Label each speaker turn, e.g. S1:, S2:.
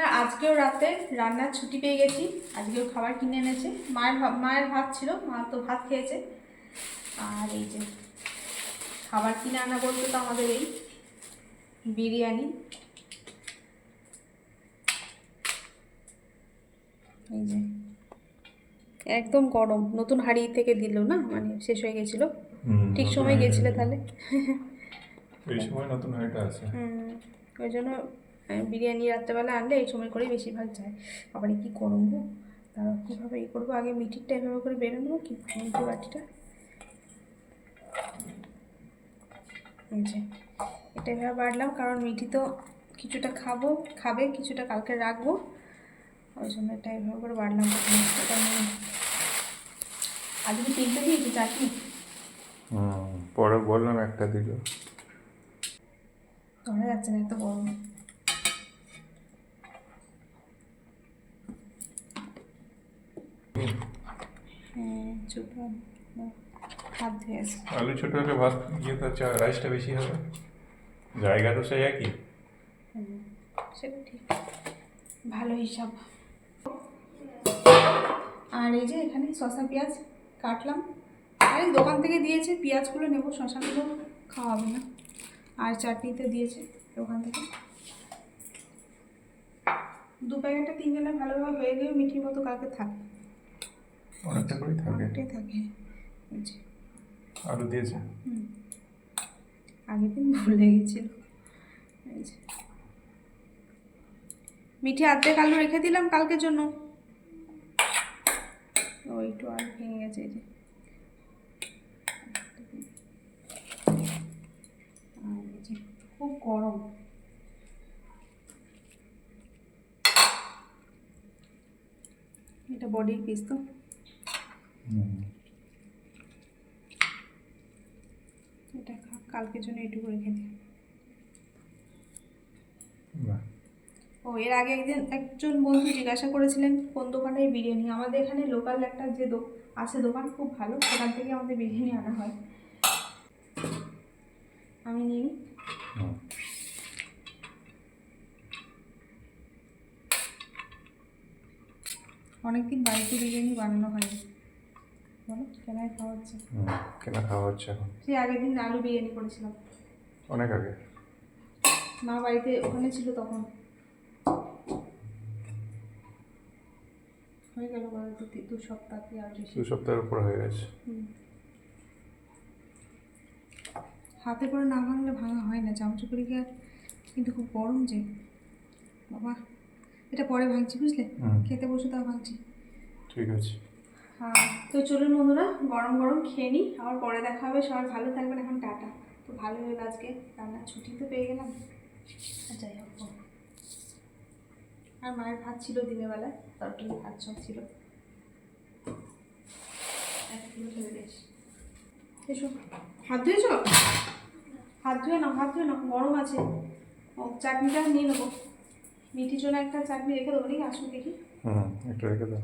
S1: বন্ধুরা আজকেও রাতে রান্নার ছুটি পেয়ে গেছি। আজকেও খাবার কিনে এনেছে। মায়ের মায়ের ভাত ছিল মা তো ভাত খেয়েছে। আর এই যে খাবার কিনে আনা বলতে তো আমাদের এই বিরিয়ানি। এই যে একদম গরম নতুন হাঁড়ি থেকে দিল না? মানে শেষ হয়ে গেছিল। ঠিক সময় গেছিলে তাহলে?
S2: এই সময় নতুন হাঁড়িটা আছে।
S1: হুম, ওই জন্য বিরিয়ানি রাত্রেবেলা আনলে এই সময় করেই বেশিরভাগ যায়। আবার কি করব তারপর কীভাবে ই করব? আগে মিঠিরটা এভাবে করে বেরো নেব কি? মিঠি বাটিটা। যে এটা এভাবে বাড়লাম কারণ মিঠি তো কিছুটা খাব খাবে কিছুটা কালকে রাখব। ওই জন্য এটা এভাবে করে বাড়লাম। আজকে তিনটে দিয়েছি চাটনি।
S2: পরে বললাম একটা দিল।
S1: ধরা যাচ্ছে না এত গরম। হ্যাঁ কর। না, হাত ধুয়ে
S2: আলু ছোট হলে ভাত ইয়ে তো চা রাইসটা বেশি হবে। জায়গা তো সেই একই।
S1: সেটা ঠিক। ভালো হিসাব। আর এই যে এখানে শসা পেঁয়াজ কাটলাম। আর দোকান থেকে দিয়েছে পেঁয়াজগুলো নেব শসাগুলো খাওয়া হবে না। আর চাটনিতে দিয়েছে দোকান থেকে। দু প্যাকেটটা তিন জনের ভালোভাবে হয়ে গেলেও মিঠির মতো কালকে থাকে
S2: অনেকটা করেই থাকে।
S1: অনেকটাই থাকে।
S2: আলু দিয়েছে।
S1: আগের দিন ভুলে গেছিল মিঠে আর্ধেক আলু রেখে দিলাম কালকের জন্য। ও একটু আলু ভেঙে গেছে এই যে। আর খুব গরম। এটা বডির পিস তো। এটা খা কালকের জন্য এটুকু রেখে দিই ও এর আগে একদিন একজন বন্ধু জিজ্ঞাসা করেছিলেন কোন দোকানের বিরিয়ানি? আমাদের এখানে লোকাল একটা যে আছে দোকান খুব ভালো সেখান থেকে আমাদের বিরিয়ানি আনা হয়। আমি নিই। অনেকদিন বাড়িতে বিরিয়ানি বানানো হয়নি। বলো কেনায় খাওয়া হচ্ছে।
S2: কেনা খাওয়া হচ্ছে এখন।
S1: সেই আগের দিন আলু বিরিয়ানি করেছিলাম।
S2: অনেক আগে।
S1: মা বাড়িতে ওখানে ছিল তখন। হয়ে গেল দু সপ্তাহ কি আর বেশি।
S2: দু সপ্তাহের উপর হয়ে গেছে।
S1: হাতে করে না ভাঙলে ভাঙা হয় না চামচ করে কি আর? কিন্তু খুব গরম যে। বাবা এটা পরে ভাঙছি বুঝলে? খেতে বসে তাও ভাঙছি।
S2: ঠিক আছে।
S1: তো চলুন বন্ধুরা গরম গরম খেয়ে নিই। আবার পরে দেখা হবে। সবাই ভালো থাকবেন। এখন টাটা। তো ভালো হলো আজকে। রান্নার ছুটি তো পেয়ে গেলাম। যাই হোক। আর মায়ের ভাত ছিল দিনের বেলায়। তরকারি ভাত সব ছিল। এসো। হাত ধুয়েছ? হাত ধুয়ে নাও হাত ধুয়ে নাও। গরম আছে। ও চাটনিটা নিয়ে নেব। মিঠির জন্য একটা চাটনি রেখে দেবো। নাকি আসুন দেখি।
S2: হুম একটু রেখে দাও।